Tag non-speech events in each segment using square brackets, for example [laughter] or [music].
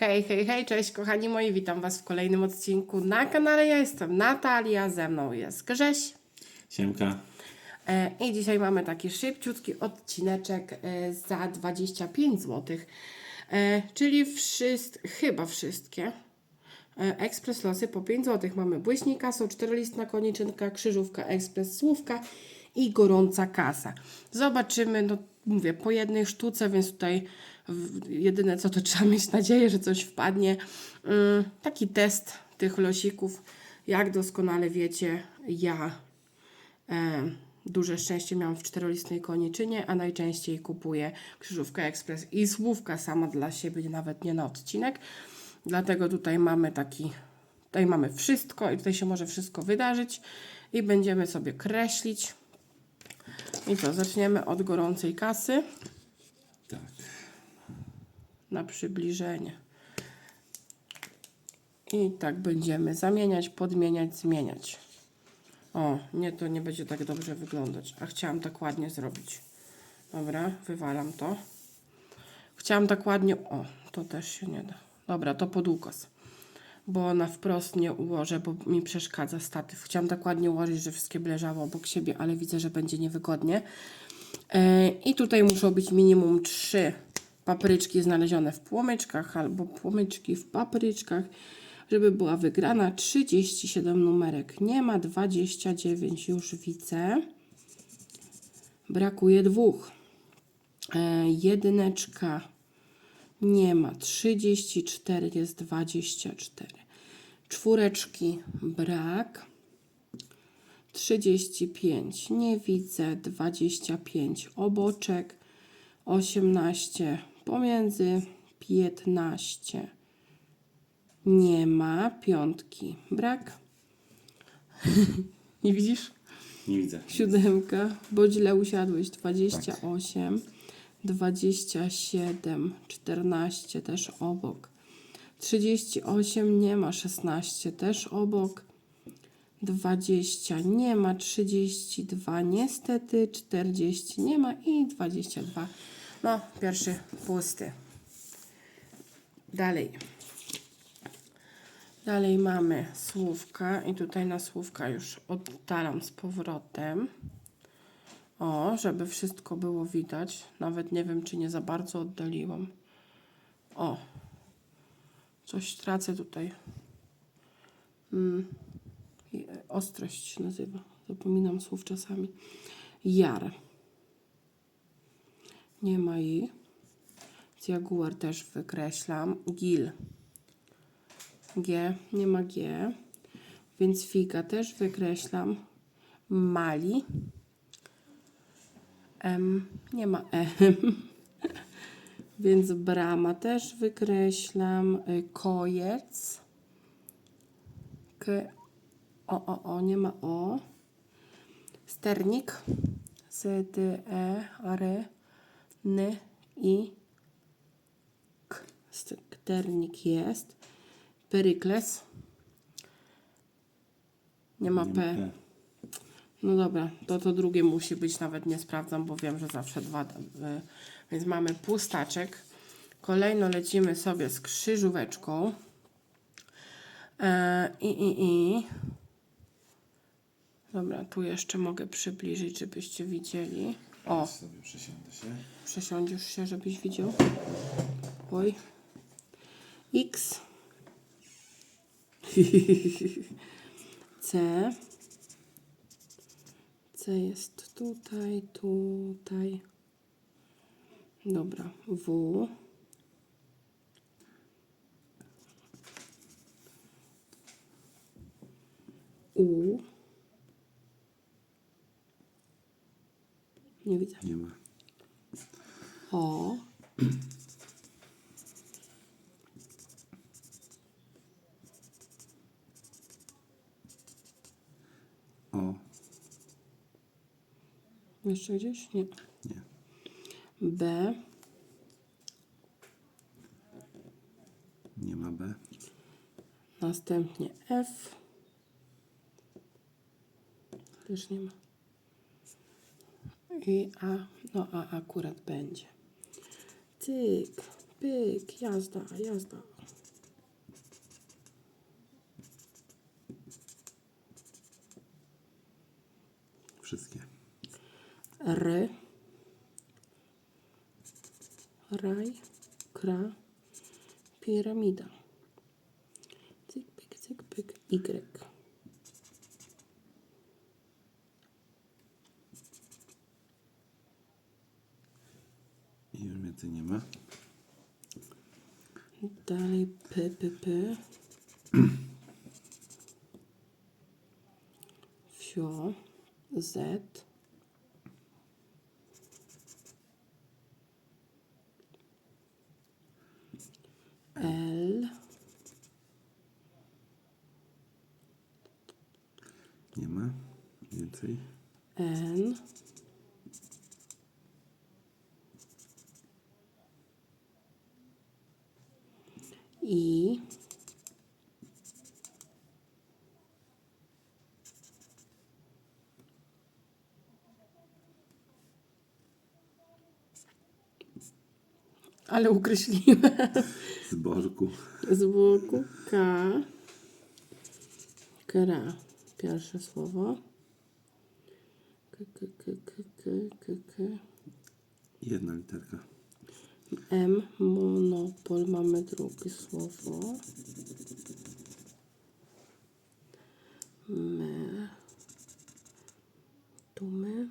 Hej, hej, hej, cześć kochani moi, witam Was w kolejnym odcinku na kanale. Ja jestem Natalia, ze mną jest Grześ. Siemka. E, I dzisiaj mamy taki szybciutki odcineczek e, za 25 zł. E, czyli wszyscy, chyba wszystkie ekspres losy po 5 zł. Mamy błyśnika, są czterolistna koniczynka, krzyżówka, ekspres, słówka i gorąca kasa. Zobaczymy, no mówię, po jednej sztuce, więc tutaj jedyne co to trzeba mieć nadzieję, że coś wpadnie. Ym, taki test tych losików. Jak doskonale wiecie, ja e, duże szczęście miałam w czterolistnej koniczynie, a najczęściej kupuję krzyżówkę ekspres i słówka sama dla siebie, nawet nie na odcinek. Dlatego tutaj mamy taki, tutaj mamy wszystko i tutaj się może wszystko wydarzyć i będziemy sobie kreślić. I co, zaczniemy od gorącej kasy. Na przybliżenie. I tak będziemy zamieniać, podmieniać, zmieniać. O, nie, to nie będzie tak dobrze wyglądać. A chciałam tak ładnie zrobić. Dobra, wywalam to. Chciałam tak ładnie... O, to też się nie da. Dobra, to pod ukos. Bo na wprost nie ułożę, bo mi przeszkadza statyw. Chciałam tak ładnie ułożyć, że wszystkie by leżało obok siebie, ale widzę, że będzie niewygodnie. E, I tutaj muszą być minimum trzy papryczki znalezione w płomyczkach albo płomyczki w papryczkach, żeby była wygrana 37 numerek. Nie ma 29, już widzę. Brakuje dwóch. E, jedyneczka nie ma. 34 jest 24. Czwóreczki brak. 35 nie widzę. 25 oboczek. 18 pomiędzy. 15 nie ma. Piątki brak. [laughs] nie widzisz? Nie widzę. Siódemka, bo źle usiadłeś. 28, 27, 14 też obok. 38 nie ma, 16 też obok. 20 nie ma, 32 niestety, 40 nie ma i 22. No, pierwszy pusty. Dalej. Dalej mamy słówka i tutaj na słówka już oddalam z powrotem. O, żeby wszystko było widać. Nawet nie wiem, czy nie za bardzo oddaliłam. O, coś tracę tutaj. Mm. Ostrość się nazywa. Zapominam słów czasami. Jar. Nie ma. Z Jaguar też wykreślam. Gil. G, nie ma G, więc figa też wykreślam. Mali. M, nie ma M, [laughs] więc brama też wykreślam. Y, Kojec. K, o, o, o, nie ma O. Sternik. Z, D, E, R, N, I, K. Sternik jest. Perykles. Nie ma P. No dobra, to to drugie musi być, nawet nie sprawdzam, bo wiem, że zawsze dwa. y, Więc mamy pustaczek. Kolejno lecimy sobie z krzyżóweczką. E, I, i, i. Dobra, tu jeszcze mogę przybliżyć, żebyście widzieli. O, Sobie przesiądę się. przesiądziesz się, żebyś widział. Oj. X. [laughs] C. C jest tutaj, tutaj. Dobra. W. U. Nie widzę. Nie ma. O. O. Jeszcze gdzieś? Nie. Nie. B. Nie ma B. Następnie F. Też nie ma. I A. No A akurat będzie. Cyk. pyk, jazda, jazda. Wszystkie. R, raj, kra, piramida. Cyk, pyk, cyk, pyk, Y. Więcej nie ma. Dalej P, P, P. Wsio, Z. L, Nie ma. Więcej. N, I, ale ukreśliłem Z bożku. z boku K, kra, pierwsze słowo. K, k, k, k, k, k, k. Jedna literka. M, monopol, mamy drugie słowo. My, tu my.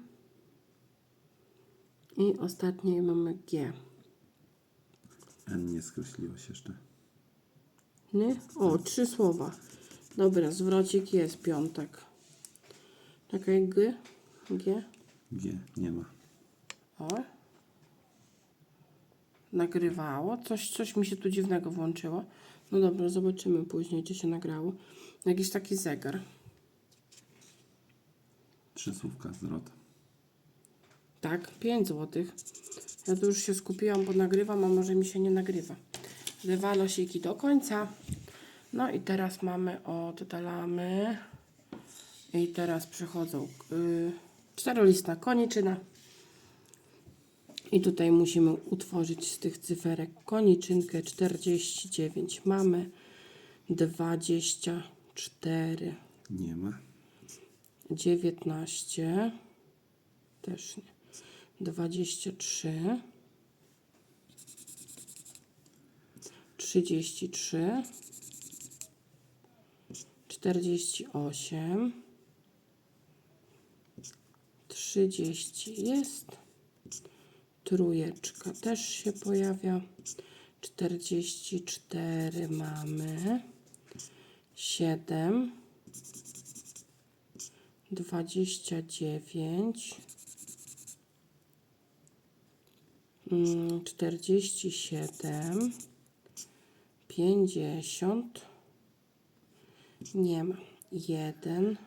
I ostatnie mamy G. N nie skreśliłaś jeszcze. Nie? O, trzy słowa. Dobra, zwrocik jest, piątek. Czekaj, G, G. G nie ma. O. Nagrywało. Coś, coś mi się tu dziwnego włączyło. No dobra, zobaczymy później, gdzie się nagrało. Jakiś taki zegar. Trzy słówka zwrot. Tak, 5 złotych. Ja tu już się skupiłam, bo nagrywam, a może mi się nie nagrywa. Dwa losiki do końca. No i teraz mamy, oddalamy. I teraz przychodzą yy, czterolistna koniczyna. I tutaj musimy utworzyć z tych cyferek koniczynkę 49. Mamy 24, Nie ma. 19, też nie, 23, 33, 48, 30 jest, trójeczka też się pojawia, 44 mamy, 7, 29, mm, 47, 50, nie ma, 1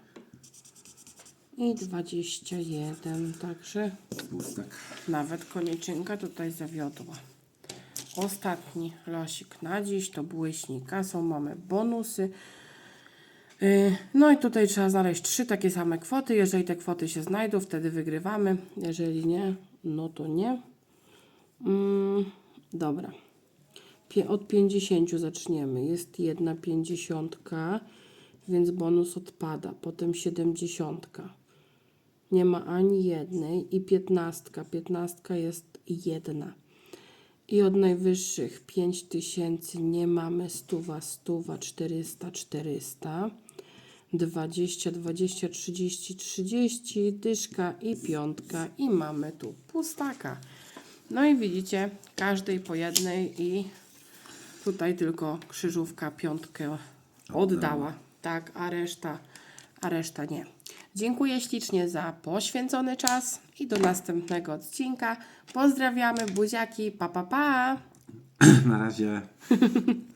i 21, także Pustak. nawet koniczynka tutaj zawiodła. Ostatni losik na dziś to błyśni kasą. Mamy bonusy. Yy, No i tutaj trzeba znaleźć trzy takie same kwoty. Jeżeli te kwoty się znajdą, wtedy wygrywamy. Jeżeli nie, no to nie. Mm, dobra. Od 50 zaczniemy. Jest jedna pięćdziesiątka, więc bonus odpada. Potem 70. Nie ma ani jednej i piętnastka. Piętnastka jest jedna. I od najwyższych 5000 nie mamy stuwa, stuwa, 400, 400, 20, 20, 30, 30, dyszka i piątka i mamy tu pustaka. No i widzicie, każdej po jednej i tutaj tylko krzyżówka piątkę oddała. Tak, a reszta, a reszta nie. Dziękuję ślicznie za poświęcony czas i do następnego odcinka. Pozdrawiamy, buziaki, pa pa pa! [clears throat] Na razie. [laughs]